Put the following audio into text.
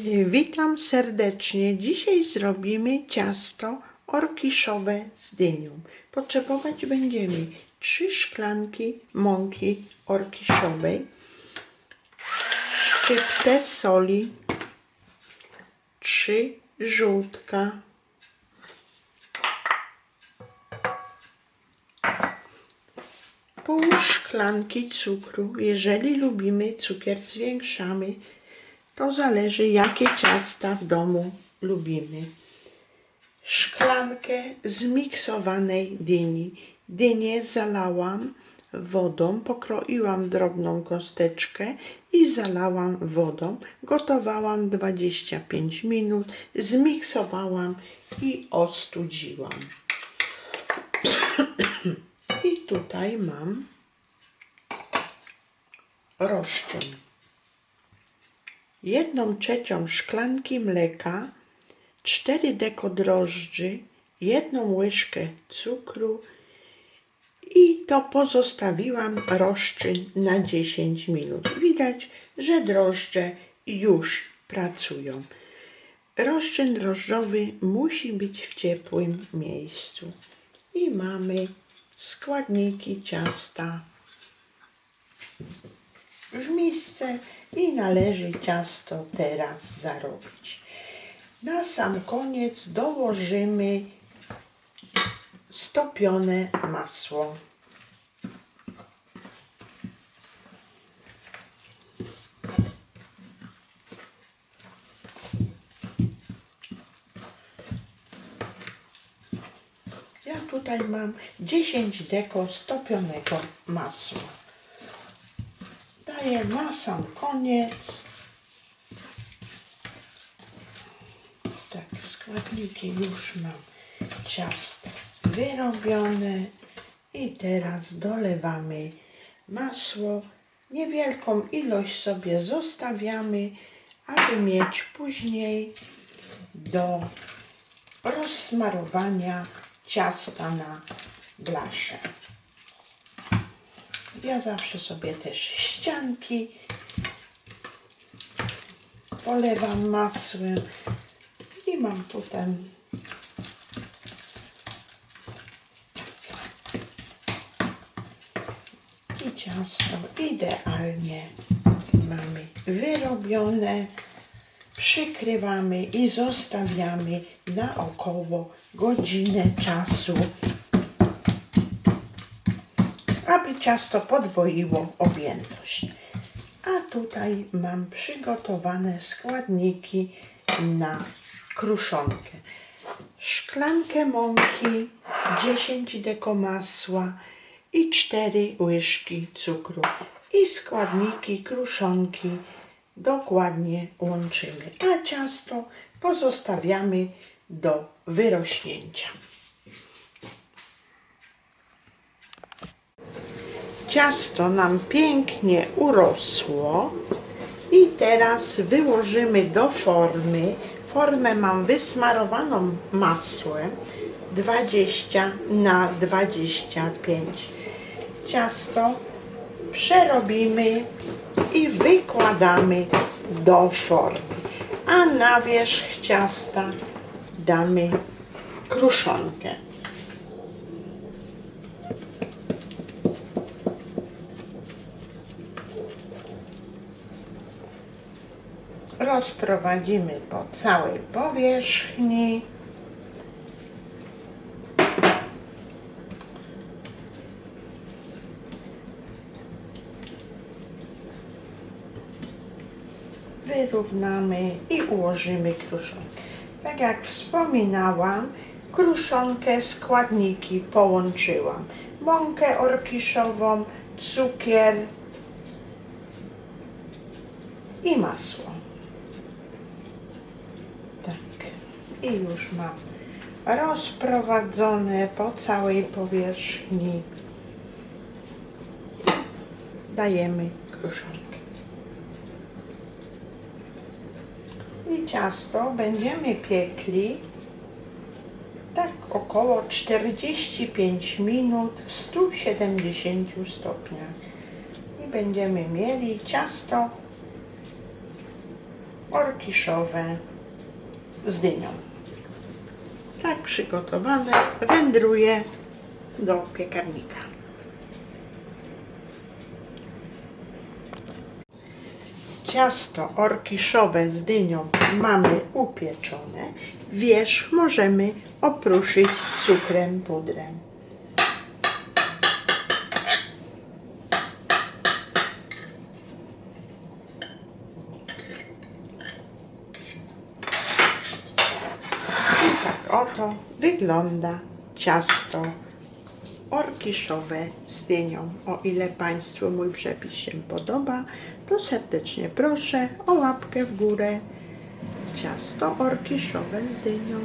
Witam serdecznie. Dzisiaj zrobimy ciasto orkiszowe z dynią. Potrzebować będziemy 3 szklanki mąki orkiszowej, szczyptę soli, 3 żółtka, pół szklanki cukru. Jeżeli lubimy cukier, zwiększamy. To zależy, jakie ciasta w domu lubimy. Szklankę zmiksowanej dyni. Dynię zalałam wodą, pokroiłam drobną kosteczkę i zalałam wodą. Gotowałam 25 minut, zmiksowałam i ostudziłam. I tutaj mam roszczeń. Jedną trzecią szklanki mleka, 4 deko drożdży, jedną łyżkę cukru i to pozostawiłam rozczyn na 10 minut. Widać, że drożdże już pracują. Rozczyn drożdżowy musi być w ciepłym miejscu. I mamy składniki ciasta w misce i należy ciasto teraz zarobić. Na sam koniec dołożymy stopione masło. Ja tutaj mam 10 deko stopionego masła. Daję na sam koniec. Tak, składniki już mam ciasto wyrobione. I teraz dolewamy masło. Niewielką ilość sobie zostawiamy, aby mieć później do rozsmarowania ciasta na blasze. Ja zawsze sobie też ścianki polewam masłem i mam tutaj i ciasto idealnie mamy wyrobione. Przykrywamy i zostawiamy na około godzinę czasu ciasto podwoiło objętość. A tutaj mam przygotowane składniki na kruszonkę. Szklankę mąki, 10 deko masła i 4 łyżki cukru. I składniki kruszonki dokładnie łączymy. A ciasto pozostawiamy do wyrośnięcia. Ciasto nam pięknie urosło i teraz wyłożymy do formy. Formę mam wysmarowaną masłem 20 na 25. Ciasto przerobimy i wykładamy do formy. A na wierzch ciasta damy kruszonkę. Rozprowadzimy po całej powierzchni. Wyrównamy i ułożymy kruszonkę. Tak jak wspominałam, kruszonkę, składniki połączyłam. Mąkę orkiszową, cukier i masło. I już mam rozprowadzone po całej powierzchni. Dajemy kruszonkę. I ciasto będziemy piekli tak około 45 minut w 170 stopniach. I będziemy mieli ciasto orkiszowe z dynią. Tak przygotowane wędruje do piekarnika. Ciasto orkiszowe z dynią mamy upieczone. Wierzch możemy opruszyć cukrem pudrem. I oto wygląda ciasto orkiszowe z dynią. O ile Państwu mój przepis się podoba, to serdecznie proszę o łapkę w górę. Ciasto orkiszowe z dynią.